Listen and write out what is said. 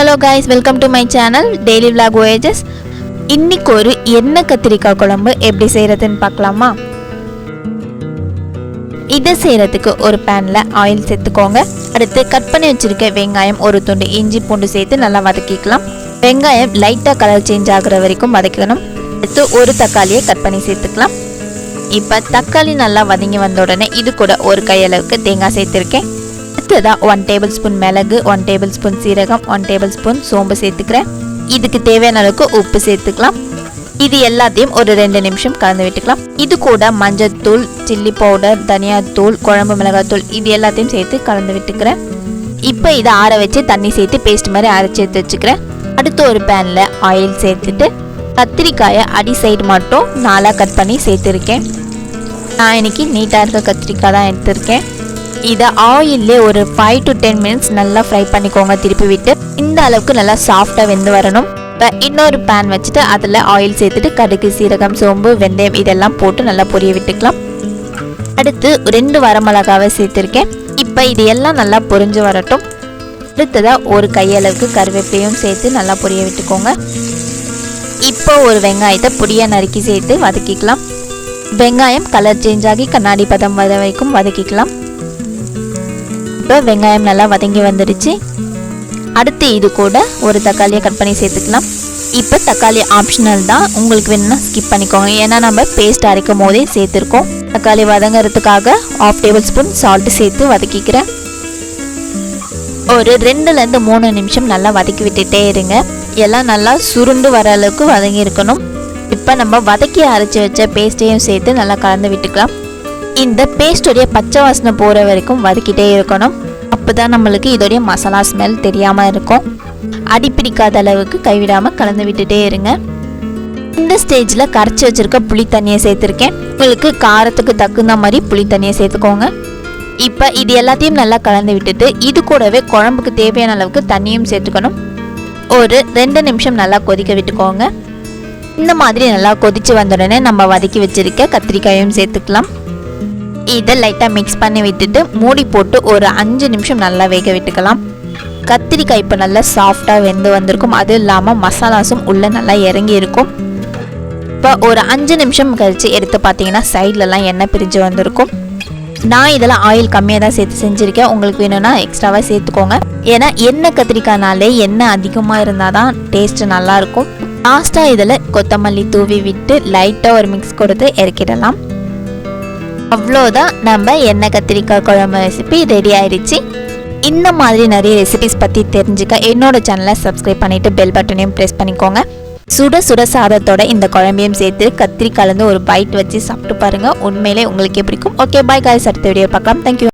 Hello guys welcome to my channel daily vlog voyages. இன்னைக்கு ஒரு எண்ணெய் கத்திரிக்காய் குழம்பு எப்படி செய்கிறதுன்னு பார்க்கலாமா? இதை செய்கிறதுக்கு ஒரு பேனில் ஆயில் சேர்த்துக்கோங்க. அடுத்து கட் பண்ணி வச்சுருக்க வெங்காயம் ஒரு துண்டு இஞ்சி பூண்டு சேர்த்து நல்லா வதக்கிக்கலாம். வெங்காயம் லைட்டாக கலர் சேஞ்ச் ஆகுற வரைக்கும் வதக்கணும். அடுத்து ஒரு தக்காளியை கட் பண்ணி சேர்த்துக்கலாம். இப்போ தக்காளி நல்லா வதங்கி வந்த உடனே இது கூட ஒரு கையளவுக்கு தேங்காய் சேர்த்துருக்கேன். அடுத்ததாக ஒன் டேபிள் ஸ்பூன் மிளகு ஒன் டேபிள் ஸ்பூன் சீரகம் ஒன் டேபிள் ஸ்பூன் சோம்பு சேர்த்துக்கிறேன். இதுக்கு தேவையான அளவுக்கு உப்பு சேர்த்துக்கலாம். இது எல்லாத்தையும் ஒரு ரெண்டு நிமிஷம் கலந்து விட்டுக்கலாம். இது கூட மஞ்சத்தூள் சில்லி பவுடர் தனியாத்தூள் குழம்பு மிளகாத்தூள் இது எல்லாத்தையும் சேர்த்து கலந்து விட்டுக்கிறேன். இப்போ இதை ஆற வச்சு தண்ணி சேர்த்து பேஸ்ட் மாதிரி அரைச்சி எடுத்து வச்சுக்கிறேன். அடுத்து ஒரு பேனில் ஆயில் சேர்த்துட்டு கத்திரிக்காயை அடி சைடு மட்டும் நாலாக கட் பண்ணி சேர்த்துருக்கேன். நான் இன்னைக்கு நீட்டாக இருக்க கத்திரிக்காய் தான் எடுத்திருக்கேன். இதை ஆயிலே ஒரு ஃபைவ் டு டென் மினிட்ஸ் நல்லா ஃப்ரை பண்ணிக்கோங்க. திருப்பி விட்டு இந்த அளவுக்கு நல்லா சாஃப்டாக வெந்து வரணும். இப்போ இன்னொரு பேன் வச்சுட்டு அதில் ஆயில் சேர்த்துட்டு கடுகு சீரகம் சோம்பு வெந்தயம் இதெல்லாம் போட்டு நல்லா பொரிய விட்டுக்கலாம். அடுத்து ரெண்டு வரமிளகாவை சேர்த்துருக்கேன். இப்போ இது எல்லாம் நல்லா பொரிஞ்சு வரட்டும். அடுத்ததாக ஒரு கையளவுக்கு கருவேப்பிலையும் சேர்த்து நல்லா பொரிய விட்டுக்கோங்க. இப்போ ஒரு வெங்காயத்தை பொடியாக நறுக்கி சேர்த்து வதக்கிக்கலாம். வெங்காயம் கலர் சேஞ்ச் ஆகி கண்ணாடி பதம் வர வரைக்கும் வதக்கிக்கலாம். இப்போ வெங்காயம் நல்லா வதங்கி வந்துடுச்சு அடுத்து இது கூட ஒரு தக்காளியை கட் பண்ணி சேர்த்துக்கலாம். இப்போ தக்காளி ஆப்ஷனல் தான். உங்களுக்கு வேணும்னா ஸ்கிப் பண்ணிக்கோங்க. ஏன்னா நம்ம பேஸ்ட் அரைக்கும் போதே சேர்த்துருக்கோம். தக்காளி வதங்கிறதுக்காக ஆஃப் டேபிள் ஸ்பூன் சால்ட்டு சேர்த்து வதக்கிக்கிறேன். ஒரு ரெண்டுலேருந்து மூணு நிமிஷம் நல்லா வதக்கி விட்டுட்டே இருங்க. எல்லாம் நல்லா சுருண்டு வர அளவுக்கு வதங்கி இருக்கணும். இப்போ நம்ம வதக்கி அரைச்சி வச்ச பேஸ்ட்டையும் சேர்த்து நல்லா கலந்து விட்டுக்கலாம். இந்த பேஸ்டோடைய பச்சை வாசனை போகிற வரைக்கும் வதக்கிட்டே இருக்கணும். அப்போ தான் நம்மளுக்கு இதோடைய மசாலா ஸ்மெல் தெரியாமல் இருக்கும். அடிப்பிடிக்காத அளவுக்கு கைவிடாமல் கலந்து விட்டுட்டே இருங்க. இந்த ஸ்டேஜில் கரைச்சி வச்சிருக்க புளி தண்ணியை சேர்த்துருக்கேன். உங்களுக்கு காரத்துக்கு தகுந்த மாதிரி புளி தண்ணியை சேர்த்துக்கோங்க. இப்போ இது எல்லாத்தையும் நல்லா கலந்து விட்டுட்டு இது கூடவே குழம்புக்கு தேவையான அளவுக்கு தண்ணியும் சேர்த்துக்கணும். ஒரு ரெண்டு நிமிஷம் நல்லா கொதிக்க விட்டுக்கோங்க. இந்த மாதிரி நல்லா கொதிச்சு வந்த உடனே நம்ம வதக்கி வச்சிருக்க கத்திரிக்காயும் சேர்த்துக்கலாம். இதை லைட்டாக மிக்ஸ் பண்ணி விட்டுட்டு மூடி போட்டு ஒரு அஞ்சு நிமிஷம் நல்லா வேக விட்டுக்கலாம். கத்திரிக்காய் இப்போ நல்லா சாஃப்டாக வெந்து வந்திருக்கும். அதுவும் இல்லாமல் மசாலாஸும் உள்ளே நல்லா இறங்கி இருக்கும். இப்போ ஒரு அஞ்சு நிமிஷம் கழித்து எடுத்து பார்த்தீங்கன்னா சைட்லலாம் எண்ணெய் பிரிஞ்சு வந்திருக்கும். நான் இதெல்லாம் ஆயில் கம்மியாக தான் சேர்த்து செஞ்சுருக்கேன். உங்களுக்கு வேணும்னா எக்ஸ்ட்ராவாக சேர்த்துக்கோங்க. ஏன்னா எண்ணெய் கத்திரிக்காய்னாலே எண்ணெய் அதிகமாக இருந்தால் தான் டேஸ்ட்டு நல்லாயிருக்கும் லாஸ்ட்டாக இதில் கொத்தமல்லி தூவி விட்டு லைட்டாக ஒரு மிக்ஸ் கொடுத்து இறக்கிடலாம். அவ்வளோதான். நம்ம எண்ணெய் கத்திரிக்காய் குழம்பு ரெசிபி ரெடி ஆயிடுச்சு. இந்த மாதிரி நிறைய ரெசிபிஸ் பற்றி தெரிஞ்சுக்க என்னோட சேனலை சப்ஸ்கிரைப் பண்ணிவிட்டு பெல் பட்டனையும் ப்ரெஸ் பண்ணிக்கோங்க. சுட சுட சாதத்தோட இந்த குழம்பையும் சேர்த்து கத்திரி கலந்து ஒரு பைட் வச்சு சாப்பிட்டு பாருங்கள் உண்மையிலே உங்களுக்கே பிடிக்கும் ஓகே பாய் காய்ஸ் அடுத்த வீடியோ பார்க்கலாம். Thank you